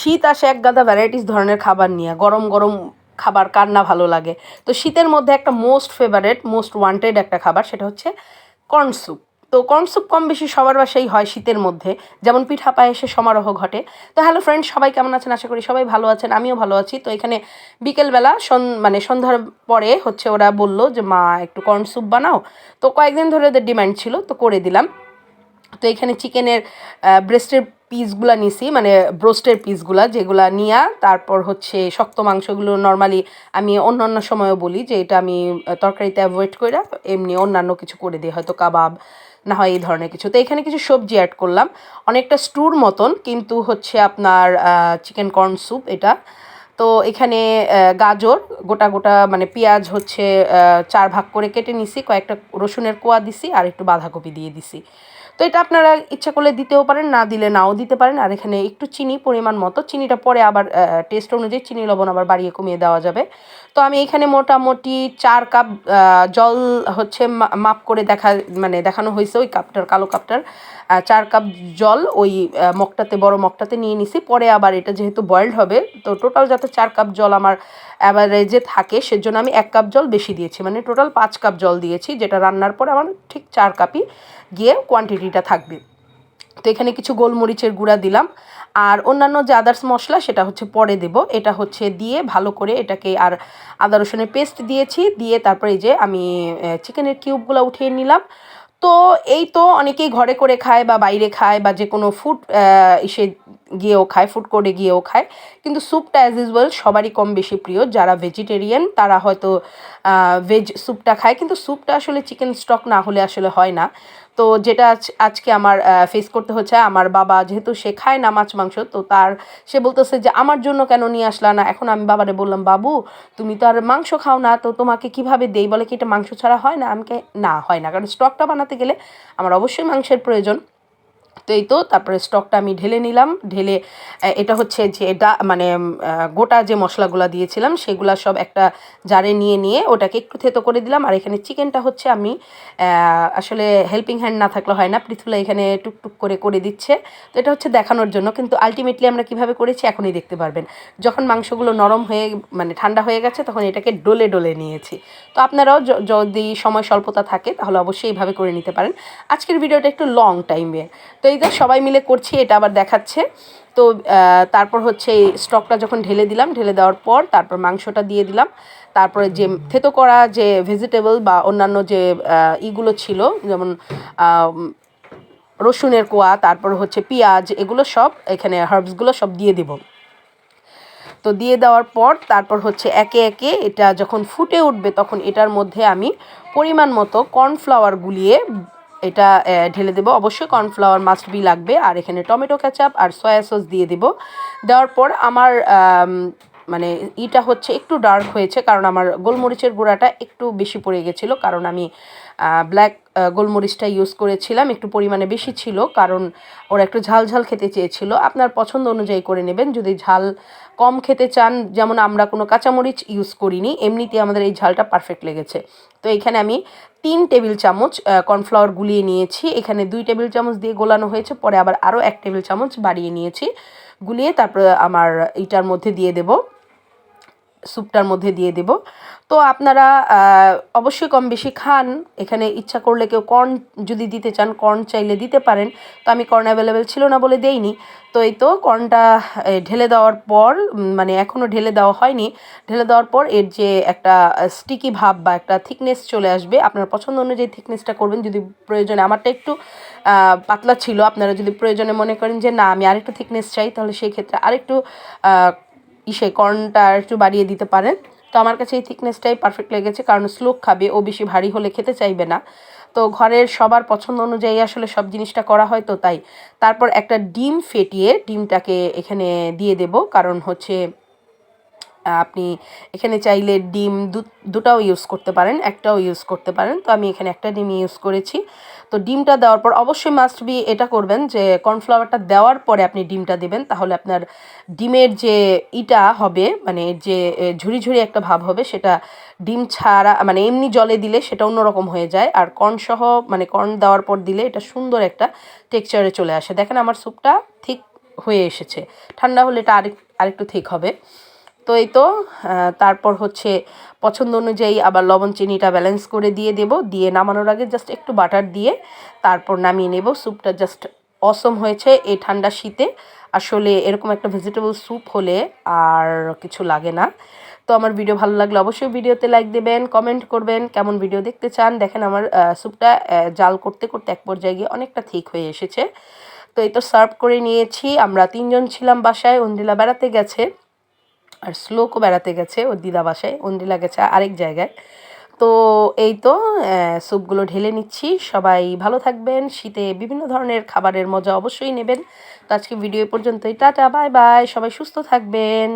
শীত আসে এক গাদা ভ্যারাইটিস ধরনের খাবার নিয়ে, গরম গরম খাবার কার না ভালো লাগে। তো শীতের মধ্যে একটা মোস্ট ফেভারেট মোস্ট ওয়ান্টেড একটা খাবার সেটা হচ্ছে কর্ন স্যুপ তো কর্ন স্যুপ কম বেশি সবার বাসাই হয় শীতের মধ্যে, যেমন পিঠা পায়েসে সমারোহ ঘটে। তো হ্যালো ফ্রেন্ড সবাই কেমন আছেন? আশা করি সবাই ভালো আছেন, আমিও ভালো আছি। তো এখানে বিকেলবেলা সন মানে সন্ধ্যার পরে হচ্ছে ওরা বলল যে, মা, একটু কর্ন স্যুপ বানাও। তো কয়েকদিন ধরে ওদের ডিমান্ড ছিল, তো করে দিলাম। তো এখানে চিকেনের ব্রেস্টের পিসগুলা নিছি মানে ব্রোস্টের পিসগুলা যেগুলা নিয়া তারপর হচ্ছে শক্ত মাংসগুলো নর্মালি আমি অন্য অন্য সময়ও বলি যে এটা আমি তরকারিতে অ্যাভয়েড করে এমনি অন্যান্য কিছু করে দিই, হয়তো কাবাব, না হয় এই ধরনের কিছু। তো এখানে কিছু সবজি অ্যাড করলাম। অনেকটা স্টুর মতন, কিন্তু হচ্ছে আপনার চিকেন কর্ন স্যুপ এটা। তো এখানে গাজর, গোটা গোটা মানে পেঁয়াজ হচ্ছে চার ভাগ করে কেটে নিছি, কয়েকটা রসুনের কোয়া দিছি আর একটু বাঁধাকপি দিয়ে দিছি। তো এটা আপনারা ইচ্ছা করলে দিতেও পারেন, না দিলে নাও দিতে পারেন। আর এখানে একটু চিনি পরিমাণ মতো, চিনিটা পরে আবার টেস্ট অনুযায়ী চিনি, লবণ আবার বাড়িয়ে কমিয়ে দেওয়া যাবে। তো আমি এখানে মোটামুটি চার কাপ জল হচ্ছে মাপ করে দেখা মানে দেখানো হয়েছে ওই কাপটার, কালো কাপটার। চার কাপ জল ওই মগটাতে, বড় মগটাতে নিয়ে নিছি। পরে আবার এটা যেহেতু বয়েলড হবে, তো টোটাল যাতে চার কাপ জল আমার অ্যাভারেজে থাকে, সেজন্য আমি এক কাপ জল বেশি দিয়েছি। মানে টোটাল পাঁচ কাপ জল দিয়েছি, যেটা রান্নার পরে আমার ঠিক চার কাপই গিয়ে কোয়ান্টিটিটা থাকবে। তো এখানে কিছু গোলমরিচের গুঁড়া দিলাম। আর অন্যান্য যে আদার্স মশলা, সেটা হচ্ছে পরে দেব। এটা হচ্ছে দিয়ে ভালো করে এটাকে আর আদা রসুনের পেস্ট দিয়েছি। দিয়ে তারপরে এই যে আমি চিকেনের কিউবগুলো উঠিয়ে নিলাম। তো এই তো অনেকেই ঘরে করে খায় বা বাইরে খায় বা যে কোনো ফুড ইসে গিয়েও খায় ফুড কোর্টে গিয়েও খায়। কিন্তু স্যুপটা অ্যাজ ইউজুয়াল সবারই কম বেশি প্রিয়। যারা ভেজিটেরিয়ান তারা হয়তো ভেজ স্যুপটা খায়। কিন্তু স্যুপটা আসলে চিকেন স্টক না হলে আসলে হয় না। তো যেটা আজ- আজকে আমার ফেস করতে হচ্ছে, আমার বাবা যেহেতু সে খায় না মাছ, মাংস, তো তার, সে বলতেছে যে আমার জন্য কেন নিয়ে আসলা না? এখন আমি বাবারে বললাম, বাবু, তুমি তো আর মাংস খাও না, তো তোমাকে কীভাবে দেই? বলে কি এটা মাংস ছাড়া হয় না? আমাকে না, হয় না, কারণ স্টকটা বানাতে গেলে আমার অবশ্যই মাংসের প্রয়োজন। তো এই তো, তারপরে স্টকটা আমি ঢেলে নিলাম। ঢেলে এটা হচ্ছে যে ডা মানে গোটা যে মশলাগুলো দিয়েছিলাম, সেগুলা সব একটা জারে নিয়ে নিয়ে ওটাকে একটু থেতো করে দিলাম। আর এখানে চিকেনটা হচ্ছে আমি আসলে হেল্পিং হ্যান্ড না থাকলে হয় না, পৃথুলা এখানে টুকটুক করে করে দিচ্ছে। তো এটা হচ্ছে দেখানোর জন্য, কিন্তু আলটিমেটলি আমরা কীভাবে করেছি এখনই দেখতে পারবেন। যখন মাংসগুলো নরম হয়ে মানে ঠান্ডা হয়ে গেছে, তখন এটাকে ডলে ডলে নিয়েছি। তো আপনারাও যদি সময় স্বল্পতা থাকে, তাহলে অবশ্যই এইভাবে করে নিতে পারেন। আজকের ভিডিওটা একটু লং টাইমের তো এই সবাই মিলে করছি, এটা আবার দেখাচ্ছে। তো তারপর হচ্ছে এই স্টকটা যখন ঢেলে দিলাম, ঢেলে দেওয়ার পর তারপর মাংসটা দিয়ে দিলাম। তারপরে যে থেতো করা যে ভেজিটেবল বা অন্যান্য যে ইগুলো ছিল, যেমন রসুনের কোয়া, তারপর হচ্ছে পেঁয়াজ, এগুলো সব এখানে হার্বসগুলো সব দিয়ে দেবো। তো দিয়ে দেওয়ার পর তারপর হচ্ছে একে একে এটা যখন ফুটে উঠবে, তখন এটার মধ্যে আমি পরিমাণ মতো কর্নফ্লাওয়ার গুলিয়ে এটা ঢেলে দেবো। অবশ্যই কর্নফ্লাওয়ার মাস্ট বি লাগবে। আর এখানে টমেটো ক্যাচাপ আর সয়া সস দিয়ে দেবো। দেওয়ার পর আমার মানে ইটা হচ্ছে একটু ডার্ক হয়েছে, কারণ আমার গোলমরিচের গুঁড়াটা একটু বেশি পড়ে গেছিল, কারণ আমি ব্ল্যাক গোলমরিচটা ইউজ করেছিলাম, একটু পরিমাণে বেশি ছিল, কারণ ওরা একটু ঝাল ঝাল খেতে চেয়েছিল। আপনার পছন্দ অনুযায়ী করে নেবেন, যদি ঝাল কম খেতে চান, যেমন আমরা কোনো কাঁচামরিচ ইউজ করিনি, এমনিতে আমাদের এই ঝালটা পারফেক্ট লেগেছে। তো এখানে আমি তিন টেবিল চামচ কর্নফ্লাওয়ার গুলিয়ে নিয়েছি। এখানে দুই টেবিল চামচ দিয়ে গোলানো হয়েছে, পরে আবার আরও এক টেবিল চামচ বাড়িয়ে নিয়েছি। গুলিয়ে তারপরে আমার ইটার মধ্যে দিয়ে দেবো। স্যুপটার মধ্যে দিয়ে দেব। তো আপনারা অবশ্যই কম বেশি খান। এখানে ইচ্ছা করলে কেউ কর্ন যদি দিতে চান, কর্ন চাইলে দিতে পারেন। তো আমি কর্ন অ্যাভেলেবেল ছিল না বলে দেইনি। তো এই তো কর্নটা ঢেলে দেওয়ার পর মানে এখনও ঢেলে দেওয়া হয়নি। ঢেলে দেওয়ার পর এর যে একটা স্টিকি ভাব বা একটা থিকনেস চলে আসবে। আপনার পছন্দ অনুযায়ী থিকনেসটা করবেন। যদি প্রয়োজনে আমারটা একটু পাতলা ছিল, আপনারা যদি প্রয়োজনে মনে করেন যে না, আমি আরেকটু থিকনেস চাই, তাহলে সেই ক্ষেত্রে আরেকটু ইসে কর্নটা একটু বাড়িয়ে দিতে পারেন। তো আমার কাছে এই থিকনেসটাই পারফেক্ট লেগেছে, কারণ স্লোক খাবে, ও বেশি ভারী হলে খেতে চাইবে না। তো ঘরের সবার পছন্দ অনুযায়ী আসলে সব জিনিসটা করা হয় তো তাই। তারপর একটা ডিম ফেটিয়ে ডিমটাকে এখানে দিয়ে দেব, কারণ হচ্ছে আপনি এখানে চাইলে ডিম দুটাও ইউজ করতে পারেন, একটাও ইউজ করতে পারেন। তো আমি এখানে একটা ডিম ইউজ করেছি। তো ডিমটা দেওয়ার পর অবশ্যই মাস্ট বি এটা করবেন যে কর্নফ্লাওয়ারটা দেওয়ার পরে আপনি ডিমটা দেবেন, তাহলে আপনার ডিমের যে ইটা হবে মানে যে ঝুরি ঝুরি একটা ভাব হবে, সেটা ডিম ছাড়া মানে এমনি জলে দিলে সেটা অন্যরকম হয়ে যায়। আর কর্ন সহ মানে কর্ন দেওয়ার পর দিলে এটা সুন্দর একটা টেক্সচারে চলে আসে। দেখেন আমার স্যুপটা ঠিক হয়ে এসেছে। ঠান্ডা হলে এটা আরেক, আরেকটু ঠিক হবে। তো এই তো তারপর হচ্ছে পছন্দ অনুযায়ী আবার লবণ চিনিটা ব্যালেন্স করে দিয়ে দেব। দিয়ে নামানোর আগে জাস্ট একটু বাটার দিয়ে তারপর নামিয়ে নেব। স্যুপটা জাস্ট অসম হয়েছে এই ঠান্ডা শীতে। আসলে এরকম একটা ভেজিটেবল স্যুপ হলে আর কিছু লাগে না। তো আমার ভিডিও ভালো লাগলে অবশ্যই ভিডিওতে লাইক দেবেন কমেন্ট করবেন, কেমন ভিডিও দেখতে চান। দেখেন আমার স্যুপটা জাল করতে করতে এক পর্যায়ে গিয়ে অনেকটা ঠিক হয়ে এসেছে। তো এই তো সার্ভ করে নিয়েছি। আমরা তিনজন ছিলাম বাসায় অন্দিলা বেড়াতে গেছে। আর শ্লোকও বেড়াতে গেছে ওর দিদা বাসায় অন্দিলা গেছে আরেক জায়গায়। তো এই তো স্যুপগুলো ঢেলে নিচ্ছি। সবাই ভালো থাকবেন, শীতে বিভিন্ন ধরনের খাবারের মজা অবশ্যই নেবেন। তো আজকে ভিডিও পর্যন্তই। Tata, bye bye. সবাই সুস্থ থাকবেন।